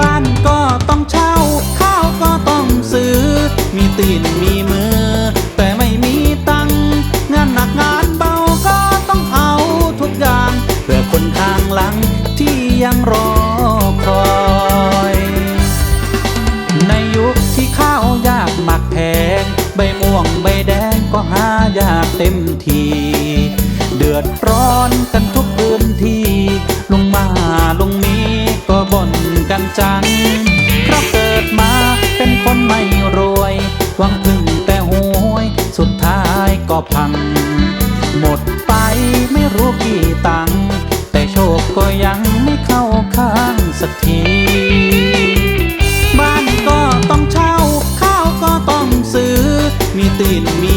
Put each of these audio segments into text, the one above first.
บ้านก็ต้องเช่า ข้าวก็ต้องซื้อ มีตีนมีมือ แต่ไม่มีตังงานหนักงานเบาก็ต้องเอาทุกอย่างเพื่อคนทางหลังที่ยังรอคอย ในยุคที่ข้าวยากหมักแพง ใบม่วงใบแดงก็หายากเต็มที เดือดร้อนกันทุกคืน จัง เพราะเกิดมาเป็นคนไม่รวย หวังพึ่งแต่หวยสุดท้ายก็พัง หมดไปไม่รู้กี่ตังค์แต่โชคก็ยังไม่เข้าข้างสักทีบ้านก็ต้องเช่า ข้าวก็ต้องซื้อ มีตีนมี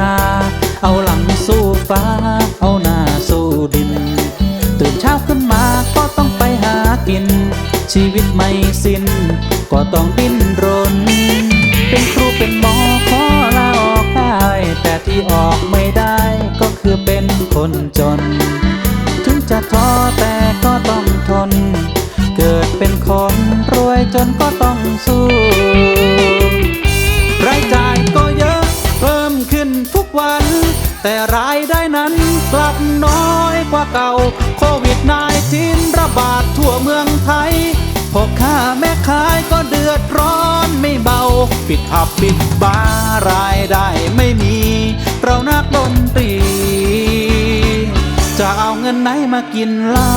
นา เอาหลังสู้ฟ้า เอาหน้าสู้ดิน ตื่นเช้าขึ้นมาก็ต้องไปหากิน ชีวิตไม่สิ้น ก็ต้องดิ้นรน เป็นครูเป็นหมอขอลาออกได้ แต่ที่ออกไม่ได้ก็คือเป็นคนจน ถึงจะท้อแต่ก็ต้องทน เกิดเป็นคนรวยจนก็ต้องสู้ วัน แต่รายได้นั้นกลับน้อยกว่าเก่า โควิด -19 ระบาดทั่วเมืองไทยพ่อค้าแม่ขายก็เดือดร้อนไม่เบา ปิดผับปิดบาร์รายได้ไม่มี เรานักดนตรี จะเอาเงินไหนมากินเหล้า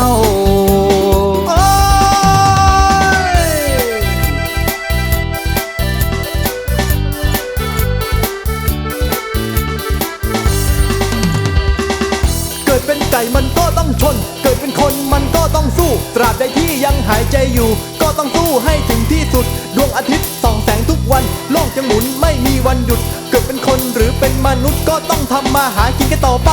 ก่มันก็ต้องชน เกิดเป็นคนมันก็ต้องสู้ ตราบใดที่ยังหายใจอยู่ ก็ต้องสู้ให้ถึงที่สุด ดวงอาทิตย์ส่องแสงทุกวัน โลกจะหมุนไม่มีวันหยุด เกิดเป็นคนหรือเป็นมนุษย์ก็ต้องทำมาหากินกันต่อไป